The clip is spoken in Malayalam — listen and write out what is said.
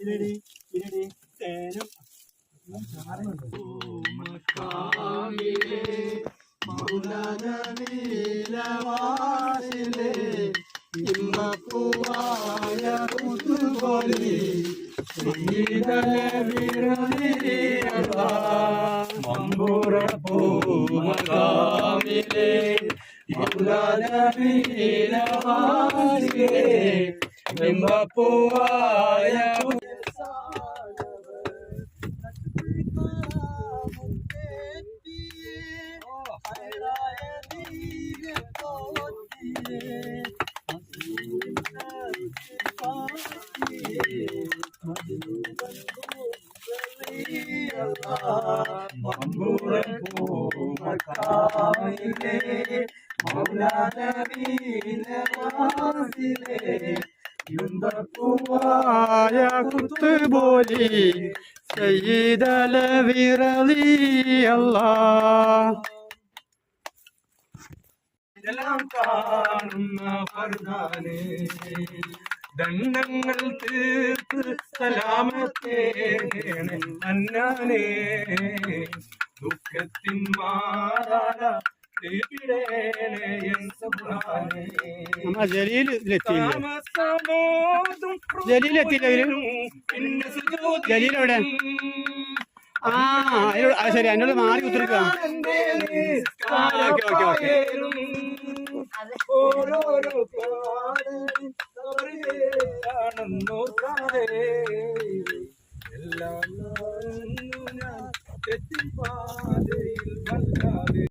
ഇരടി ഇരടി തേനും മക്കാമിലെ മൗലനീലവാസിലെ ഇമ്മപ്പൂവായ പുതുപോലെ മമ്പുറപ്പൂമകാമിലെ മൗലനീലവാസിലെ ഇമ്മപ്പൂവായ ൂവായ കുത്തുപോലി സയ്യിദല വിറലി അല്ലാ ഇതെല്ലാം കാണുന്ന ഫർദാനെ ദണ്ഡങ്ങൾ തീർത്ത് സലാമത്തേ അന്നാനെ. ദുഃഖത്തിൻ മാറാല? ആ ശരി എന്നോട് മാറി കുത്തിരിക്കുക ഓക്കെ, ഓക്കെ, ഓക്കെ. പാടണെന്നോർക്കാതെ എല്ലാം ഞാൻ തെറ്റിപ്പാതയിൽ വല്ലാതെ